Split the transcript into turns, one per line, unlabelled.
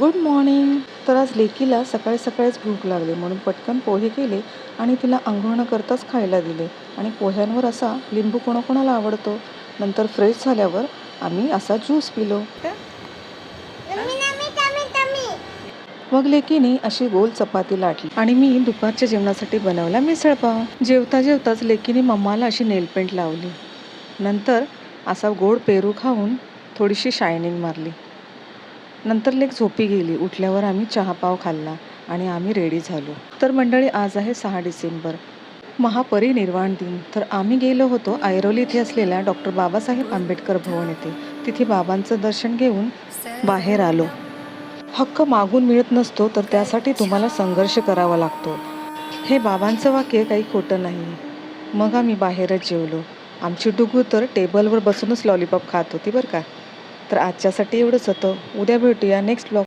Good morning तर आज लेकीला सकाळी सकाळीच भूक लागली म्हणून पटकन पोहे केले आणि तिला आंघोळ न करताच खायला दिले. आणि पोह्यांवर असा लिंबू कोणाकोणाला आवडतो? नंतर फ्रेश झाल्यावर आम्ही असा ज्यूस पिलो. मग लेकीने अशी गोल चपाती लाटली. आणि मी दुपारच्या जेवणासाठी बनवला मिसळपाव जेवता जेवताच लेकीने मम्माला अशी नेलपेंट लावली. नंतर असा गोड पेरू खाऊन थोडीशी शायनिंग मारली. नंतर लेक झोपी गेली. उठल्यावर आम्ही चहापाव खाल्ला आणि आम्ही रेडी झालो. तर मंडळी आज आहे सहा डिसेंबर. महापरिनिर्वाण दिन. तर आम्ही गेलो होतो ऐरोली इथे असलेल्या डॉक्टर बाबासाहेब आंबेडकर भवन येथे. तिथे बाबांचं दर्शन घेऊन बाहेर आलो. हक्क मागून मिळत नसतो तर त्यासाठी तुम्हाला संघर्ष करावा लागतो. हे बाबांचं वाक्य काही खोटं नाही. मग आम्ही बाहेरच जेवलो. आमची डुगू तर टेबलवर बसूनच लॉलीपॉप खात होती बरं का? तर आजच्यासाठी एवढंच होतं. उद्या भेटूया. Next blog